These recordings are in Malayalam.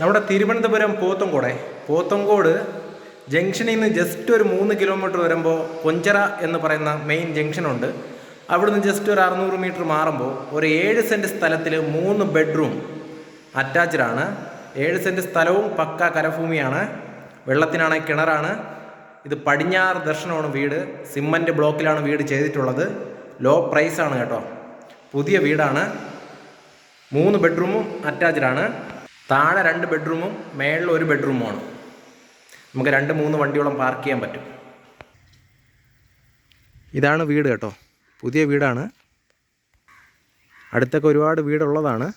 നമ്മുടെ തിരുവനന്തപുരം പോത്തങ്കോടെ പോത്തങ്കോട് ജംഗ്ഷനിൽ നിന്ന് ജസ്റ്റ് ഒരു മൂന്ന് കിലോമീറ്റർ വരുമ്പോൾ കൊഞ്ചറ എന്ന് പറയുന്ന മെയിൻ ജംഗ്ഷനുണ്ട് അവിടുന്ന് ജസ്റ്റ് ഒരു അറുന്നൂറ് മീറ്റർ മാറുമ്പോൾ ഒരു ഏഴ് സെന്റ് സ്ഥലത്തിൽ മൂന്ന് ബെഡ്റൂം അറ്റാച്ച്ഡ് ആണ്. ഏഴ് സെന്റ് സ്ഥലവും പക്ക കരഭൂമിയാണ്. വെള്ളത്തിനാണ് കിണറാണ്. ഇത് പടിഞ്ഞാറ് ദർശനമാണ് വീട്. സിമ്മന്റ് ബ്ലോക്കിലാണ് വീട് ചെയ്തിട്ടുള്ളത്. ലോ പ്രൈസാണ് കേട്ടോ. പുതിയ വീടാണ്. മൂന്ന് ബെഡ്റൂമും അറ്റാച്ച്ഡ് ആണ്. താഴെ രണ്ട് ബെഡ്റൂമും മേളിൽ ഒരു ബെഡ്റൂമുമാണ് നമുക്ക് രണ്ട് മൂന്ന് വണ്ടിയോളം പാർക്ക് ചെയ്യാൻ പറ്റും. ഇതാണ് വീട് കേട്ടോ. പുതിയ വീടാണ്. അടുത്തൊക്കെ ഒരുപാട് വീടുള്ളതാണ്.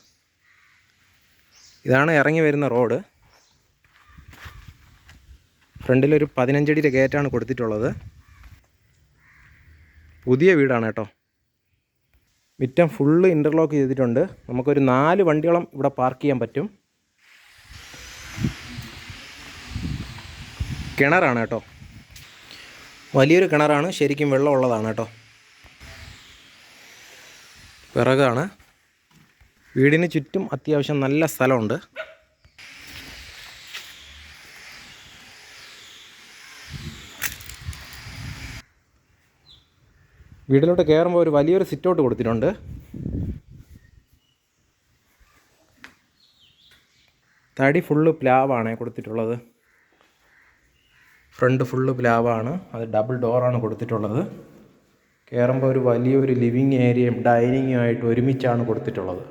ഇതാണ് ഇറങ്ങി വരുന്ന റോഡ്. ഫ്രണ്ടിലൊരു പതിനഞ്ചടിയുടെ ഗേറ്റാണ് കൊടുത്തിട്ടുള്ളത്. പുതിയ വീടാണ് കേട്ടോ. മുറ്റം ഫുള്ള് ഇന്റർലോക്ക് ചെയ്തിട്ടുണ്ട്. നമുക്കൊരു നാല് വണ്ടികളും ഇവിടെ പാർക്ക് ചെയ്യാൻ പറ്റും. കിണറാണ് കേട്ടോ. വലിയൊരു കിണറാണ് ശരിക്കും വെള്ളമുള്ളതാണ് കേട്ടോ. വിറകാണ്. വീടിന് ചുറ്റും അത്യാവശ്യം നല്ല സ്ഥലമുണ്ട്. വീട്ടിലോട്ട് കയറുമ്പോൾ ഒരു വലിയൊരു സിറ്റൗട്ട് കൊടുത്തിട്ടുണ്ട്. തടി ഫുള്ള് പ്ലാവാണ് കൊടുത്തിട്ടുള്ളത്. ഫ്രണ്ട് ഫുള്ള് പ്ലാവാണ് അത് ഡബിൾ ഡോറാണ് കൊടുത്തിട്ടുള്ളത്. കയറുമ്പോൾ ഒരു വലിയൊരു ലിവിങ് ഏരിയയും ഡൈനിങ്ങും ആയിട്ട് ഒരുമിച്ചാണ് കൊടുത്തിട്ടുള്ളത്.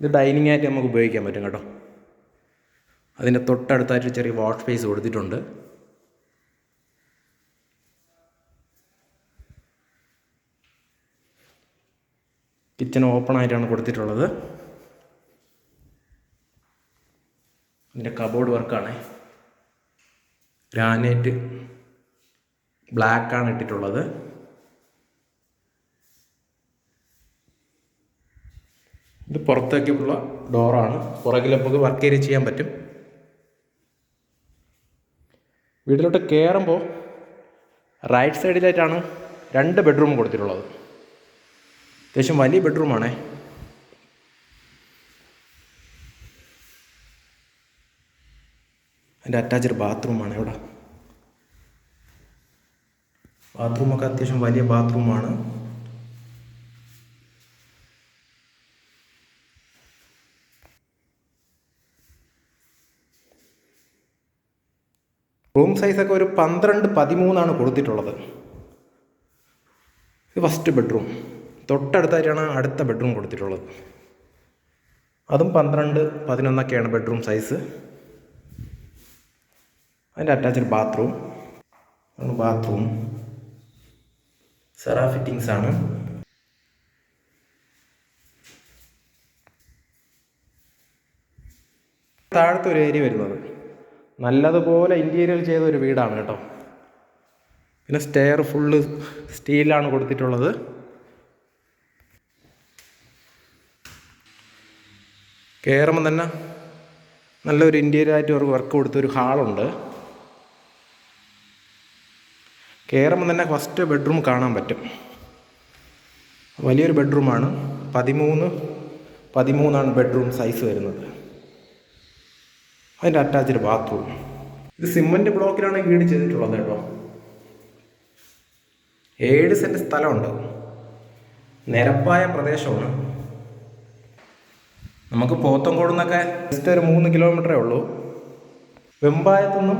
ഇത് ഡൈനിങ് ആയിട്ട് നമുക്ക് ഉപയോഗിക്കാൻ പറ്റും കേട്ടോ. അതിന്റെ തൊട്ടടുത്തായിട്ട് ചെറിയ വാഷ് സ്പേസ് കൊടുത്തിട്ടുണ്ട്. കിച്ചൺ ഓപ്പൺ ആയിട്ടാണ് കൊടുത്തിട്ടുള്ളത്. ഇതിന്റെ കബോർഡ് വർക്കാണ് ഗ്രാനൈറ്റ് ബ്ലാക്കാണ് ഇട്ടിട്ടുള്ളത്. ഇത് പുറത്തേക്കുള്ള ഡോറാണ് പുറകിൽ നമുക്ക് വർക്ക് ഏരിയ ചെയ്യാൻ പറ്റും. വീട്ടിലോട്ട് കയറുമ്പോൾ റൈറ്റ് സൈഡിലായിട്ടാണ് രണ്ട് ബെഡ്റൂം കൊടുത്തിട്ടുള്ളത്. അത്യാവശ്യം വലിയ ബെഡ്റൂമാണേ അതിന്റെ അറ്റാച്ച്ഡ് ബാത്റൂമാണ് ഇവിടെ. ബാത്റൂമൊക്കെ അത്യാവശ്യം വലിയ ബാത്റൂമാണ് റൂം സൈസൊക്കെ ഒരു പന്ത്രണ്ട് പതിമൂന്നാണ് കൊടുത്തിട്ടുള്ളത്. ഇത് ഫസ്റ്റ് ബെഡ്റൂം തൊട്ടടുത്തായിട്ടാണ് അടുത്ത ബെഡ്റൂം കൊടുത്തിട്ടുള്ളത്. അതും പന്ത്രണ്ട് പതിനൊന്നൊക്കെയാണ് ബെഡ്റൂം സൈസ് അതിന്റെ attached bathroom bathroom Cera fittings ആണ്. താഴത്തെ ഒരു ഏരിയ വരുന്നത്. നല്ലതുപോലെ ഇന്റീരിയർ ചെയ്ത ഒരു വീടാണ് കേട്ടോ. പിന്നെ സ്റ്റെയർ ഫുള്ള് സ്റ്റീലാണ് കൊടുത്തിട്ടുള്ളത്. കയറുമ്പോൾ തന്നെ നല്ലൊരു ഇന്റീരിയർ ആയിട്ട് അവർക്ക് വർക്ക് കൊടുത്തൊരു ഹാളുണ്ട് കയറുമ്പോൾ തന്നെ ഫസ്റ്റ് ബെഡ്റൂം കാണാൻ പറ്റും. വലിയൊരു ബെഡ്റൂമാണ് പതിമൂന്ന് പതിമൂന്നാണ് ബെഡ്റൂം സൈസ് വരുന്നത്. അതിന്റെ അറ്റാച്ച്ഡ് ബാത്റൂം ഇത് സിമന്റ് ബ്ലോക്കിലാണ് വീട് ചെയ്തിട്ടുള്ളത് കേട്ടോ. ഏഴ് സെന്റ് സ്ഥലമുണ്ട്. നിരപ്പായ പ്രദേശമാണ്. നമുക്ക് പോത്തങ്കോട് നിന്നൊക്കെ ജസ്റ്റ് ഒരു മൂന്ന് കിലോമീറ്ററേ ഉള്ളൂ. വെമ്പായത്തുനിന്നും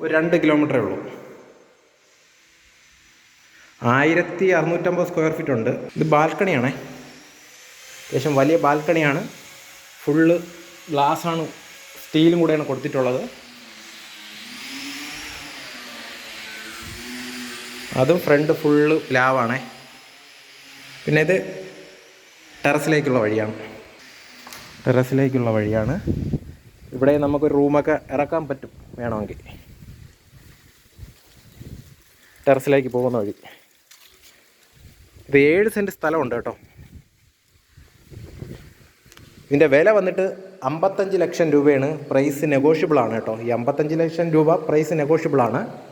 ഒരു രണ്ട് കിലോമീറ്ററേ ഉള്ളൂ. ആയിരത്തി അറുന്നൂറ്റമ്പത് സ്ക്വയർ ഫീറ്റ് ഉണ്ട്. ഇത് ബാൽക്കണിയാണേ. അത്യാവശ്യം വലിയ ബാൽക്കണിയാണ്. ഫുള്ള് ഗ്ലാസ്സാണ് സ്റ്റീലും കൂടെയാണ് കൊടുത്തിട്ടുള്ളത്. അതും ഫ്രണ്ട് ഫുള്ള് ലാവാണേ പിന്നെ ഇത് ടെറസിലേക്കുള്ള വഴിയാണ്. ടെറസിലേക്കുള്ള വഴിയാണ്. ഇവിടെ നമുക്കൊരു റൂമൊക്കെ ഇറക്കാൻ പറ്റും വേണമെങ്കിൽ. ടെറസിലേക്ക് പോകുന്ന വഴി. ഇത് ഏഴ് സെന്റ് സ്ഥലമുണ്ട് കേട്ടോ. ഇതിന്റെ വില വന്നിട്ട് അമ്പത്തഞ്ച് ലക്ഷം രൂപയാണ്. പ്രൈസ് നെഗോഷ്യബിളാണ് കേട്ടോ. ഈ അമ്പത്തഞ്ച് ലക്ഷം രൂപ പ്രൈസ് നെഗോഷ്യബിൾ ആണ്.